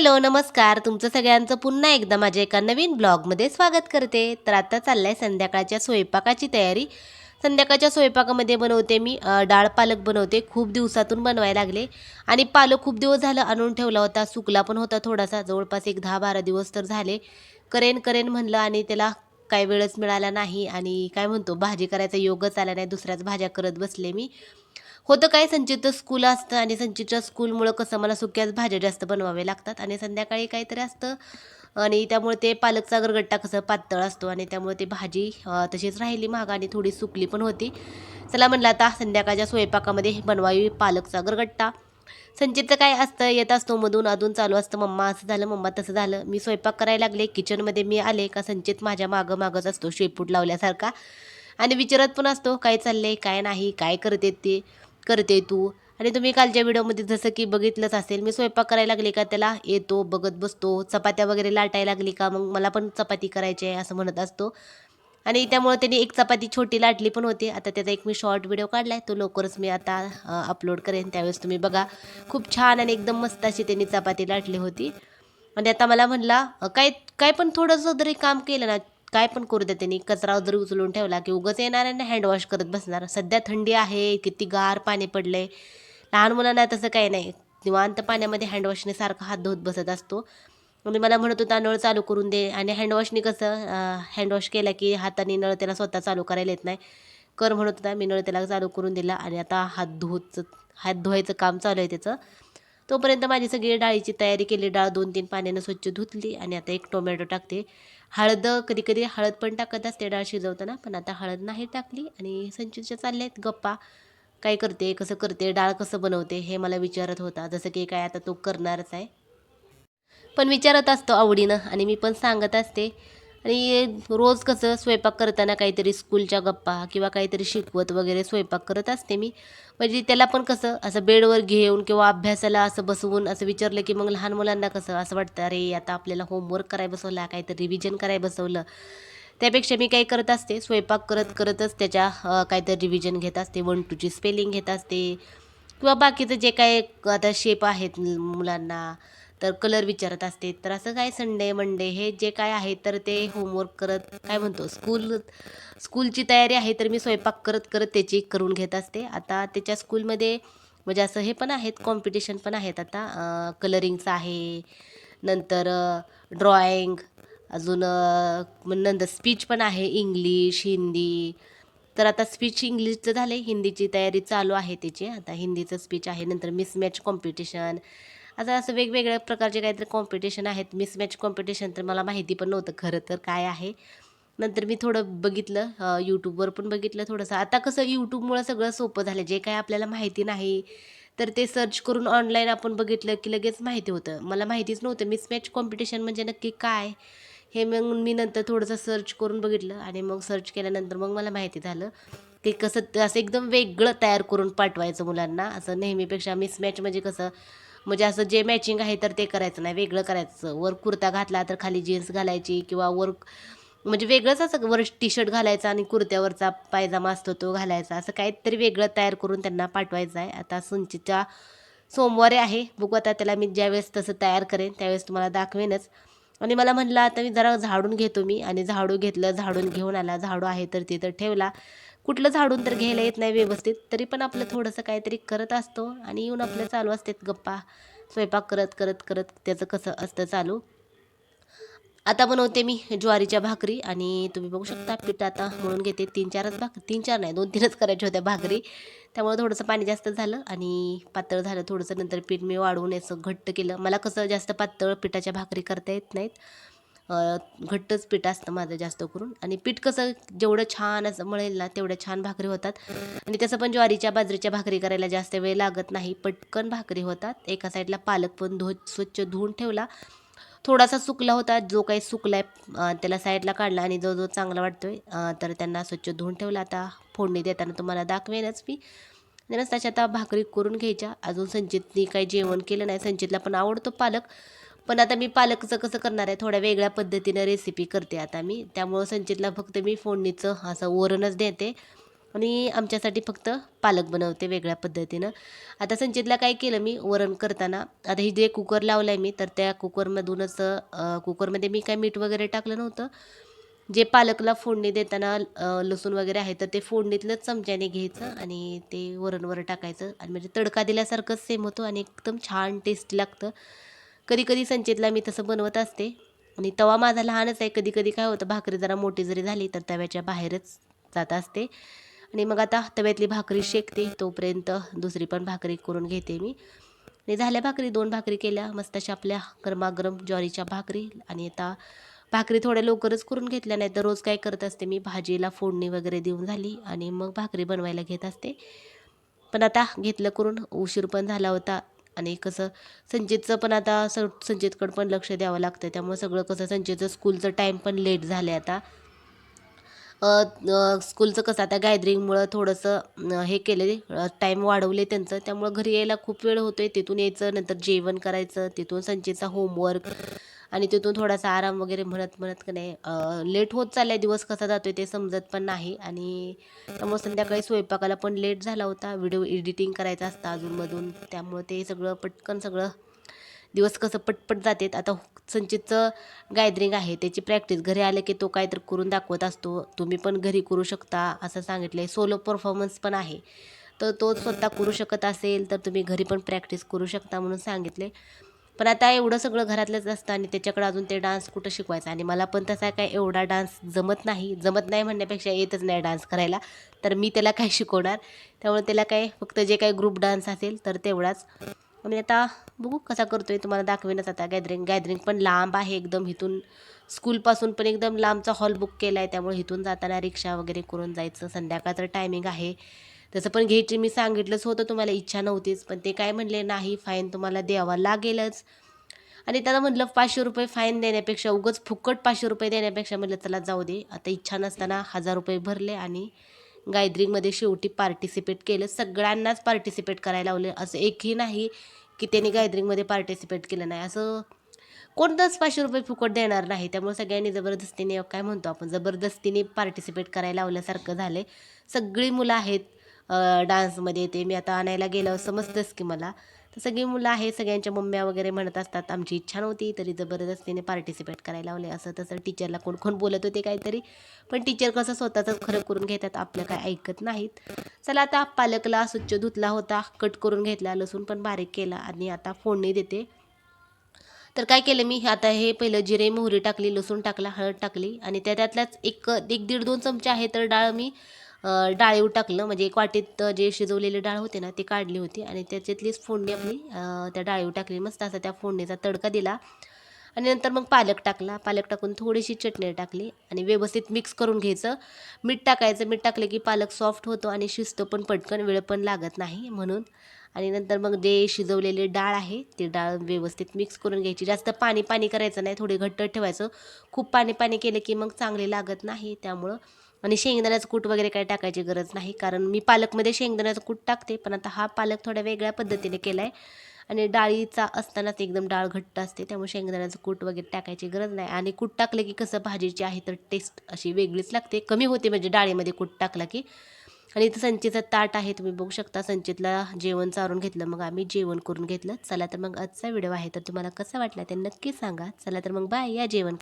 Hello नमस्कार. तुमचं सगळ्यांचं पुन्हा एकदा माझ्या एका नवीन ब्लॉगमध्ये स्वागत करते. तर आता चाललंय संध्याकाळच्या स्वयंपाकाची तयारी. संध्याकाळच्या स्वयंपाकामध्ये बनवते मी डाळ पालक बनवते. खूप दिवसातून बनवायला लागले. आणि पालक खूप दिवस झालं आणून ठेवला होता. सुकला पण होता थोडासा. जवळपास एक दहा बारा दिवस तर झाले. करेन करेन म्हणलं आणि त्याला काय वेळच मिळाला नाही. आणि काय म्हणतो भाजी करायचा योगच आला नाही. दुसऱ्याच भाज्या करत बसले मी. होतं काय संचितचं स्कूल असतं आणि संचितच्या स्कूलमुळं कसं मला सुक्याच भाज्या जास्त बनवावे लागतात आणि संध्याकाळी काहीतरी असतं. आणि त्यामुळे ते पालकचा गरगट्टा कसं पातळ असतो आणि त्यामुळे ते भाजी तशीच राहिली महाग आणि थोडी सुकली पण होती. चला म्हणलं आता संध्याकाळच्या स्वयंपाकामध्ये बनवावी पालकचा गरगट्टा. संचितचं काय असतं येत असतो मधून अधून चालू असतं मम्मा असं झालं मम्मा तसं झालं. मी स्वयंपाक करायला लागले किचनमध्ये मी आले का संचित माझ्या मागं मागंच असतो शेपूट लावल्यासारखा. आणि विचारत पण असतो काय चाललंय काय नाही काय करते ते. करते तू. आणि तुम्ही कालच्या व्हिडिओमध्ये जसं की बघितलंच असेल मी स्वयंपाक करायला लागले का त्याला? येतो बघत बसतो. चपात्या वगैरे लाटायला लागली का? मग मला पण चपाती करायची आहे असं म्हणत असतो. आणि त्यामुळे त्यांनी एक चपाती छोटी लाटली पण होती. आता त्याचा एक मी शॉर्ट व्हिडिओ काढला आहे तो लवकरच मी आता अपलोड करेन. त्यावेळेस तुम्ही बघा. खूप छान आणि एकदम मस्त अशी त्यांनी चपाती लाटली होती. आणि आता मला म्हणला काय काय पण थोडंसं जरी काम केलं ना काय पण करू दे त्यांनी. कचरा जरी उचलून ठेवला की उगच येणार आणि हँडवॉश करत बसणार. सध्या थंडी आहे किती गार पाणी पडले लहान मुलांना तसं काही नाही. निवांत पाण्यामध्ये हँडवॉशने सारखा हात धुवत बसत असतो. आणि मला म्हणत होता नळ चालू करून दे. आणि हँडवॉशने कसं हँडवॉश केला की हाताने नळ त्याला स्वतः चालू करायला येत नाही. कर म्हणत होता मी नळ त्याला चालू करून दिला आणि आता हात धुवचं हात धुवायचं काम चालू आहे त्याचं. तोपर्यंत माझी सगळी डाळीची तयारी केली. डाळ दोन तीन पाण्यानं स्वच्छ धुतली आणि आता एक टोमॅटो टाकते. हळद कधी कधी हळद पण टाकत असते डाळ शिजवताना पण आता हळद नाही टाकली आणि संचितच्या चालल्या आहेत गप्पा. काय करते कसं करते डाळ कसं बनवते हे मला विचारत होता. जसं की काय आता तो करणारच आहे. पण विचारत असतो आवडीनं आणि मी पण सांगत असते. आणि रोज कसं स्वयंपाक करताना काहीतरी स्कूलच्या गप्पा किंवा काहीतरी शिकवत वगैरे स्वयंपाक करत असते मी. म्हणजे त्याला पण कसं असं बेडवर घेऊन किंवा अभ्यासाला असं बसवून असं विचारलं की मग लहान मुलांना कसं असं वाटतं अरे आता आपल्याला होमवर्क करायला बसवला काहीतरी रिव्हिजन करायला बसवलं. त्यापेक्षा मी काय करत असते स्वयंपाक करत करतच त्याच्या काहीतरी रिव्हिजन घेत असते वन टूची स्पेलिंग घेत असते. किंवा बाकीचं जे काय आता शेप आहेत मुलांना तर कलर विचारत असते. तर असं काय संडे मंडे हे जे काय आहे तर ते होमवर्क करत काय म्हणतो स्कूल स्कूलची तयारी आहे तर मी स्वयंपाक करत करत त्याची करून घेत असते. आता त्याच्या स्कूलमध्ये म्हणजे असं हे पण आहेत कॉम्पिटिशन पण आहेत. आता कलरिंगचं आहे नंतर ड्रॉइंग अजून मग नंतर स्पीच पण आहे इंग्लिश हिंदी तर आता स्पीच इंग्लिशचं झालं आहे हिंदीची तयारी चालू आहे त्याची. आता हिंदीचं स्पीच आहे नंतर मिसमॅच कॉम्पिटिशन आता असं वेगवेगळ्या प्रकारचे काहीतरी कॉम्पिटिशन आहेत. मिसमॅच कॉम्पिटिशन तर मला माहिती पण नव्हतं खरं तर काय आहे. नंतर मी थोडं बघितलं यूट्यूबवर पण बघितलं थोडंसं. आता कसं यूट्यूबमुळं सगळं सोपं झालं जे काय आपल्याला माहिती नाही तर ते सर्च करून ऑनलाईन आपण बघितलं की लगेच माहिती होतं. मला माहितीच नव्हतं मिसमॅच कॉम्पिटिशन म्हणजे नक्की काय. हे मग मी नंतर थोडंसं सर्च करून बघितलं आणि मग सर्च केल्यानंतर मग मला माहिती झालं की कसं ते असं एकदम वेगळं तयार करून पाठवायचं मुलांना. असं नेहमीपेक्षा मिसमॅच म्हणजे कसं म्हणजे असं जे मॅचिंग आहे तर ते करायचं नाही वेगळं करायचं. वर कुर्ता घातला तर खाली जीन्स घालायची किंवा वर म्हणजे वेगळंच असं वर टी शर्ट घालायचा आणि कुर्त्यावरचा पायजामा असतो तो घालायचा. असं काहीतरी वेगळं तयार करून त्यांना पाठवायचं आहे. आता संचितच्या सोमवारी आहे. बघू आता त्याला मी ज्यावेळेस तसं तयार करेन त्यावेळेस तुम्हाला दाखवेनच. आणि मला म्हणलं आता मी जरा झाडून घेतो मी. आणि झाडू घेतलं झाडून घेऊन आला. झाडू आहे तर तिथं ठेवला. कुठलं झाडून तर घ्यायला येत नाही व्यवस्थित तरी पण आपलं थोडंसं काहीतरी करत असतो आणि येऊन आपलं चालू असतात गप्पा. स्वयंपाक करत करत करत त्याचं कसं असतं चालू. आता बनवते मी ज्वारीच्या भाकरी आणि तुम्ही बघू शकता पीठ आता म्हणून घेते. तीन चारच भाकरी तीन चार नाही दोन तीनच करायच्या होत्या भाकरी. त्यामुळे थोडंसं पाणी जास्त झालं आणि पातळ झालं. थोडंसं नंतर पीठ मी वाढवून असं घट्ट केलं. मला कसं जास्त पातळ पिठाच्या भाकरी करता येत नाहीत. घट्टच पीठ असतं माझं जास्त करून. आणि पीठ कसं जेवढं छान असं मळेल ना तेवढ्या छान भाकरी होतात. आणि तसं पण ज्वारीच्या बाजरीच्या भाकरी करायला जास्त वेळ लागत नाही. पटकन भाकरी होतात. एका साईडला पालक पण धु स्वच्छ धुवून ठेवला. थोडासा सुकला होता. जो काही सुकला आहे त्याला साईडला काढला आणि जो जो चांगला वाटतोय आहे तर त्यांना स्वच्छ धुवून ठेवला. आता फोडणी देताना तुम्हाला दाखवेनच मी. आणि तशा आता भाकरी करून घ्यायच्या. अजून संचितनी काही जेवण केलं नाही. संचितला पण आवडतो पालक. पण आता मी पालकचं कसं करणार आहे? थोड्या वेगळ्या पद्धतीनं रेसिपी करते आता मी. त्यामुळं संचितला फक्त मी फोडणीचं असं वरणच देते. आणि आमच्यासाठी फक्त पालक बनवते वेगळ्या पद्धतीनं. आता संचितला काय केलं मी वरण करताना. आता ही जे कुकर लावलं आहे मी तर त्या कुकरमधूनच कुकरमध्ये मी काय मीठ वगैरे टाकलं नव्हतं. जे पालकला फोडणी देताना लसूण वगैरे आहे तर ते फोडणीतलंच चमच्याने घ्यायचं आणि ते वरणवर टाकायचं. आणि म्हणजे तडका दिल्यासारखंच सेम होतो आणि एकदम छान टेस्ट लागतं. कधी कधी संचितला मी तसं बनवत असते. आणि तवा माझा लहानच आहे. कधी कधी काय होतं भाकरी जरा मोठी जरी झाली तर तव्याच्या बाहेरच जात असते. आणि मग आता तव्यातली भाकरी शेकते. तोपर्यंत दुसरी पण भाकरी करून घेते मी. आणि झाल्या भाकरी दोन भाकरी केल्या. मस्त अशा आपल्या गरमागरम ज्वारीच्या भाकरी. आणि आता भाकरी थोड्या लवकरच करून घेतल्या. नाही तर रोज काय करत असते मी भाजीला फोडणी वगैरे देऊन झाली आणि मग भाकरी बनवायला घेत असते. पण आता घेतलं करून उशीर पण झाला होता. आणि कसं संचितचं पण आता स संचितकडं पण लक्ष द्यावं लागतं त्यामुळे सगळं कसं संचितचं स्कूलचं टाईम पण लेट झालं आहे आता स्कूलचं कसं आता गॅदरिंगमुळं थोडंसं हे केले टाईम वाढवले त्यांचं. त्यामुळं घरी यायला खूप वेळ होतो आहे तिथून यायचं नंतर जेवण करायचं तिथून संचितचा होमवर्क. आणि तिथून थोडासा आराम वगैरे म्हणत म्हणत का नाही लेट होत चाललाय दिवस कसा जातोय ते समजत पण नाही. आणि त्यामुळे संध्याकाळी स्वयंपाकाला पण लेट झाला होता. व्हिडिओ एडिटिंग करायचा असता अजूनमधून. त्यामुळे ते सगळं पटकन सगळं दिवस कसं पटपट जातात आता संचितचं गॅदरिंग आहे. त्याची प्रॅक्टिस घरी आले की तो काहीतरी करून दाखवत असतो. तुम्ही पण घरी करू शकता असं सांगितलं आहे सोलो परफॉर्मन्स पण आहे. तर तो स्वतः करू शकत असेल तर तुम्ही घरी पण प्रॅक्टिस करू शकता म्हणून सांगितले पण आता एवढं सगळं घरातलंच असतं आणि त्याच्याकडे अजून ते डान्स कुठं शिकवायचा? आणि मला पण तसा काय एवढा डान्स जमत नाही. जमत नाही म्हणण्यापेक्षा येतच नाही डान्स करायला. तर मी त्याला काय शिकवणार? त्यामुळे त्याला काय फक्त जे काही ग्रुप डान्स असेल तर तेवढाच. आणि आता बघू कसा करतो आहे तुम्हाला दाखवेनच आता. गॅदरिंग गॅदरिंग पण लांब आहे एकदम. इथून स्कूलपासून पण एकदम लांबचा हॉल बुक केला आहे त्यामुळे इथून जाताना रिक्षा वगैरे करून जायचं. संध्याकाळचं टायमिंग आहे. तसं पण घ्यायची मी सांगितलंच होतं तुम्हाला इच्छा नव्हतीच. पण ते काय म्हणले नाही फाईन तुम्हाला द्यावा लागेलच. आणि त्याला म्हटलं पाचशे रुपये फाईन देण्यापेक्षा उगंच फुकट पाचशे रुपये देण्यापेक्षा म्हटलं चला जाऊ दे. आता इच्छा नसताना हजार रुपये भरले आणि गायद्रिंगमध्ये शेवटी पार्टिसिपेट केलं. सगळ्यांनाच पार्टिसिपेट करायला लावले. असं एकही नाही की त्यांनी गायद्रिंगमध्ये पार्टिसिपेट केलं नाही. असं कोणतंच पाचशे रुपये फुकट देणार नाही. त्यामुळे सगळ्यांनी जबरदस्तीने काय म्हणतो आपण जबरदस्तीने पार्टिसिपेट करायला लावल्यासारखं झालं सगळी मुलं आहेत. डान्समध्ये ते मी आता आणायला गेलं समजतंच की मला. तर सगळी मुलं आहे सगळ्यांच्या मम्म्या वगैरे म्हणत असतात आमची इच्छा नव्हती तरी जबरदस्तीने पार्टिसिपेट करायला लावले. असं तसं टीचरला कोण कोण बोलत होते काहीतरी. पण टीचर कसं स्वतःच खरं करून घेतात आपलं काय ऐकत नाहीत. चला आता पालकला स्वच्छ धुतला होता कट करून घेतला लसूण पण बारीक केला आणि आता फोडणी देते. तर काय केलं मी आता हे पहिलं जिरे मोहरी टाकली लसूण टाकला हळद टाकली आणि त्या त्यातल्याच एक एक दीड दोन चमचे आहे तर डाळ मी डाळीव टाकलं. म्हणजे एक वाटीत जे शिजवलेली डाळ होते ना ती काढली होती आणि त्याच्यातलीच फोडणी आपली त्या डाळीव टाकली. मस्त असा त्या फोडणीचा तडका दिला. आणि नंतर मग पालक टाकला. पालक टाकून थोडीशी चटणी टाकली आणि व्यवस्थित मिक्स करून घ्यायचं. मीठ टाकायचं. मीठ टाकलं की पालक सॉफ्ट होतो आणि शिजतो पण पटकन. वेळ पण लागत नाही म्हणून. आणि नंतर मग जे शिजवलेली डाळ आहे ती डाळ व्यवस्थित मिक्स करून घ्यायची. जास्त पाणी पाणी करायचं नाही. थोडे घट्ट ठेवायचं. खूप पाणी पाणी केलं की मग चांगले लागत नाही. त्यामुळं आणि शेंगदाण्याचं कूट वगैरे काही टाकायची गरज नाही कारण मी पालकमध्ये शेंगदाण्याचं कूट टाकते पण आता हा पालक थोड्या वेगळ्या पद्धतीने केला आहे आणि डाळीचा असतानाच एकदम डाळ घट्ट असते त्यामुळे शेंगदाण्याचं कूट वगैरे टाकायची गरज नाही. आणि कूट टाकलं की कसं भाजीची आहे तर टेस्ट अशी वेगळीच लागते. कमी होते म्हणजे डाळीमध्ये कूट टाकला की. आणि इथं संचितचं ताट आहे तुम्ही बघू शकता संचितला जेवण चारून घेतलं मग आम्ही जेवण करून घेतलं. चला तर मग आजचा व्हिडिओ आहे तर तुम्हाला कसा वाटला ते नक्की सांगा. चला तर मग बाय या जेवण